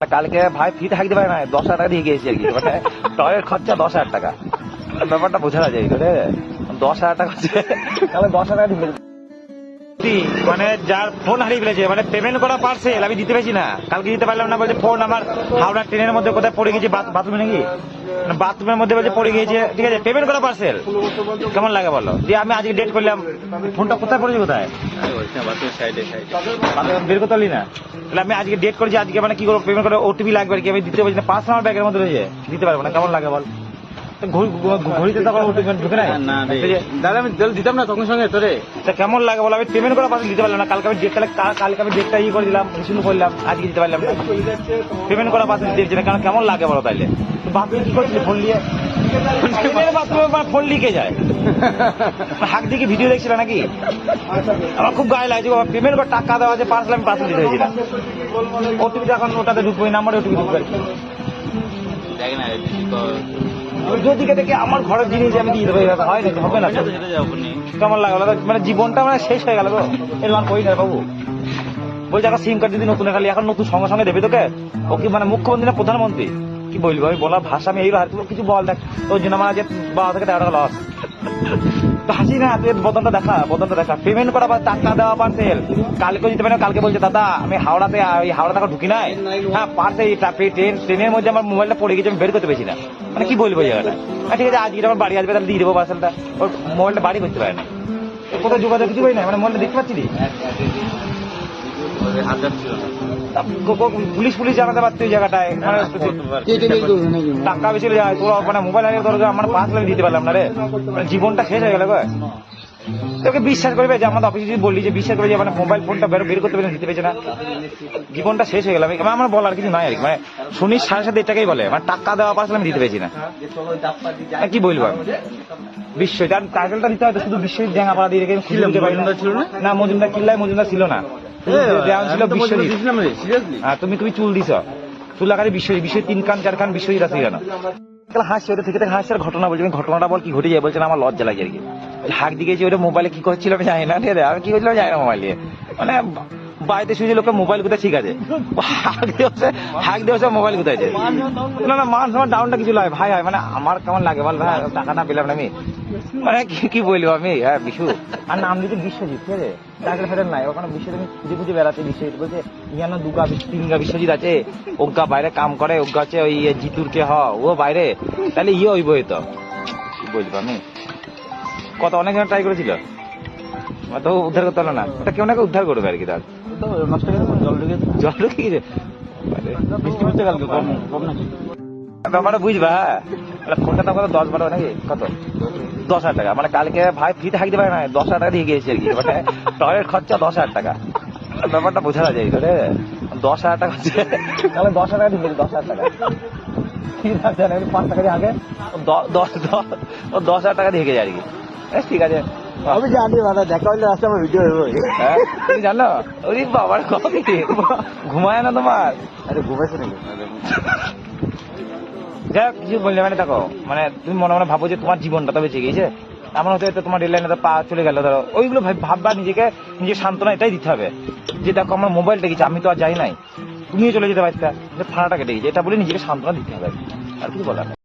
কালকে ভাই ফ্রি থাকতে পারে না, দশ হাজার টাকা দিয়ে গিয়েছি আর কি। মানে টয়ের খরচা দশ হাজার টাকা। ব্যাপারটা বোঝা যায় রে দশ হাজার টাকা তাহলে দশ হাজার টাকা দিয়ে গেছি। মানে যার ফোন হারিয়ে ফেলেছে মানে পেমেন্ট করা পার্সেল আমি দিতে পেরেছি না। কালকে দিতে পারলাম না, বলছে ফোন আমার হাওড়া ট্রেনের মধ্যে কোথায় পড়ে গেছে বাথরুমে নাকি? বাথরুমের মধ্যে বলছে পড়ে গিয়েছে, ঠিক আছে পেমেন্ট করা পার্সেল কেমন লাগে বলো? দিয়ে আমি আজকে ডেট করলাম ফোনটা কোথায় পড়েছে কোথায়? বের করতে পারলি না? তাহলে আমি আজকে ডেট করেছি, আজকে মানে কি করব পেমেন্ট করে ওটিপি লাগবে আর কি, আমি দিতে পারছি না, পাঁচ ব্যাগের মধ্যে রয়েছে, দিতে পারব না, কেমন লাগে বল? ঘড়িতে তখন ঢুকে নাই? যে, দাদা আমি জল দিতাম না তখন সঙ্গে তোরে। তা কেমন লাগে বলো? আমি পেমেন্ট করা পাশে দিতে পারলাম না। কালকে আমি ডেট তাহলে কালকে আমি ডেটটা ইয়ে করে দিলাম শুরু করলাম আজকে দিতে পারলাম না। পেমেন্ট করা পাশে দিতে না কারণ কেমন লাগে বলো তাইলে বাপরে কি করছিলি ফোন নিয়ে? ফোন লিখে যায় হাক দিকে ভিডিও দেখছিল নাকি? আমার খুব গায়ে লাগছে পেমেন্ট করে টাকা দেওয়া আছে পার্সেল আমি পার্সেল দিতে হয়েছিল ওটিপি এখন ওটাতে ঢুকবো নাম্বারে ওটিপি ঢুকবে। দেখ না যদি থেকে আমার ঘরের জিনিস আমি দিয়ে দেবো এভাবে হয় নাকি? হবে না নি। কেমন লাগল? মানে জীবনটা মানে শেষ হয়ে গেল তো এরকম কই না বাবু? বলছে এখন সিম কার্ড যদি নতুন খালি এখন নতুন সঙ্গে সঙ্গে দেবে তোকে? ও কি মানে মুখ্যমন্ত্রী না প্রধানমন্ত্রী? কি বলব আমি? বলার ভাষা আমি এই কিছু বল দেখ। তোর জন্য আমার যে বাবা থেকে টাকা লস হাসি না তুই বদনটা দেখা বদনটা দেখা। পেমেন্ট করা বা টাকা দেওয়া পার্সেল কালকে যেতে পারে কালকে বলছে দাদা আমি হাওড়াতে এই হাওড়া থাকা ঢুকি নাই। হ্যাঁ পার্সেল ট্রেন ট্রেনের মধ্যে আমার মোবাইলটা পড়ে গেছে আমি বের করতে পেরেছি না। মানে কি বলব জায়গাটা হ্যাঁ, ঠিক আছে আজকে আমার বাড়ি আসবে তাহলে দিয়ে দেবো পার্সেলটা ওর মোবাইলটা বাড়ি করতে পারে না। কোথাও যোগাযোগ কিছু করি না মানে মোবাইলটা দেখতে পাচ্ছি না। পুলিশ পুলিশ জানাতে পারতো এই জায়গাটায়? টাকা বেশি যায় তোরা মানে মোবাইল হারিয়ে তোর আমার পাঁচ লাখ দিতে পারলাম না রে। মানে জীবনটা শেষ হয়ে গেল গো তোকে বিশ্বাস করবে যে আমাদের অফিসে যদি বললি যে বিশ্বাস করে যে মানে মোবাইল ফোনটা বের বের করতে পেরে দিতে পেরেছে না। জীবনটা শেষ হয়ে গেল। আমি আমার বলার কিছু নাই আর কি। মানে শুনিস সাড়ে সাথে এটাকেই বলে। মানে টাকা দেওয়া পারছিলাম আমি দিতে পেরেছি না। কি বলব আমি? বিশ্ব টাইটেলটা দিতে হয়তো শুধু বিশ্ব জাঙ্গাপাড়া দিয়ে রেখে ছিল না? না মজুমদার কিল্লায় মজুমদার ছিল না। বিশ্বজিৎ। সিরিয়াসলি হ্যাঁ তুমি তুমি চুল দিছ। চুল লাগালে বিশ্বজিৎ বিশ্বের তিন কান চার কান বিশ্বজিৎ আছে কেন হাসছে ওটা থেকে হাসছে আর ঘটনা বলছি ঘটনাটা বল কি ঘটে যায় বলছে আমার লজ্জা লাগে আর কি। হাক দিকে যে ওটা মোবাইলে কি করছিল আমি জানি না আমি কি করছিলাম জানি না মোবাইলে মানে বাড়িতে শুয়েছে লোকের মোবাইল কোথায় ঠিক আছে। হাক দিয়েছে হাক দিয়েছে মোবাইল কোথায় আছে না না, মান আমার ডাউনটা কিছু লাগে ভাই মানে আমার কেমন লাগে বল, ভাই টাকা না পেলাম না আমি। মানে কি বলব আমি? হ্যাঁ বিশু। আর নাম দিতে বিশ্বজিৎ, ঠিক আছে? টাকা ফেরেন নাই ওখানে বিশ্বজিৎ, আমি খুঁজে খুঁজে বেড়াতে বিশ্বজিৎ বলছে, ইয়ানো দুগা তিনগা বিশ্বজিৎ আছে। ওগা বাইরে কাম করে, ওগা আছে ওই জিতুর কে হ, ও বাইরে। তাহলে ইয়ে হইব তো। কি বলব আমি? কত অনেক ট্রাই করেছিল? তো উদ্ধার করতে পারল না। কেউ না উদ্ধার করবে আর কি তার। নষ্ট করে জল ঢুকে জল ঢুকে গেছে? বৃষ্টি পড়তে কালকে কম কম নাকি? ব্যাপারটা বুঝবা মানে ফোনটা তো কত দশ বারো নাকি? কত? দশ হাজার টাকা। মানে কালকে ভাই ফ্রি থাকতে পারে না দশ হাজার টাকা দিয়ে গিয়েছি আর কি। মানে টয়ের খরচা দশ হাজার টাকা। ব্যাপারটা বোঝা যায় করে দশ হাজার টাকা হচ্ছে। তাহলে দশ হাজার টাকা দিয়ে দশ হাজার টাকা। ঠিক আছে পাঁচ টাকা দিয়ে আগে দশ দশ হাজার টাকা দিয়ে গেছে আর কি। ঠিক আছে। আমি জানি দাদা দেখা হলে রাস্তা আমার ভিডিও হব হ্যাঁ? তুমি জানো? ওই বাবার কবে? ঘুমায় না তোমার? আরে ঘুমাইছে নাকি? যাই কিছু বললে মানে দেখো মানে তুমি মনে মনে ভাবো যে তোমার জীবনটা তো বেঁচে গিয়েছে। এমন হতে হতে তোমার রেল পা চলে গেল ধরো। ওইগুলো ভাব- ভাববা নিজেকে নিজের সান্ত্বনা এটাই দিতে হবে। যে দেখো আমার মোবাইলটা গেছে আমি তো আর যাই নাই। তুমিও চলে যেতে পারতা ফাড়াটা কেটে গেছে এটা বলে নিজেকে সান্ত্বনা দিতে হবে। আর কি। কিছু বলার।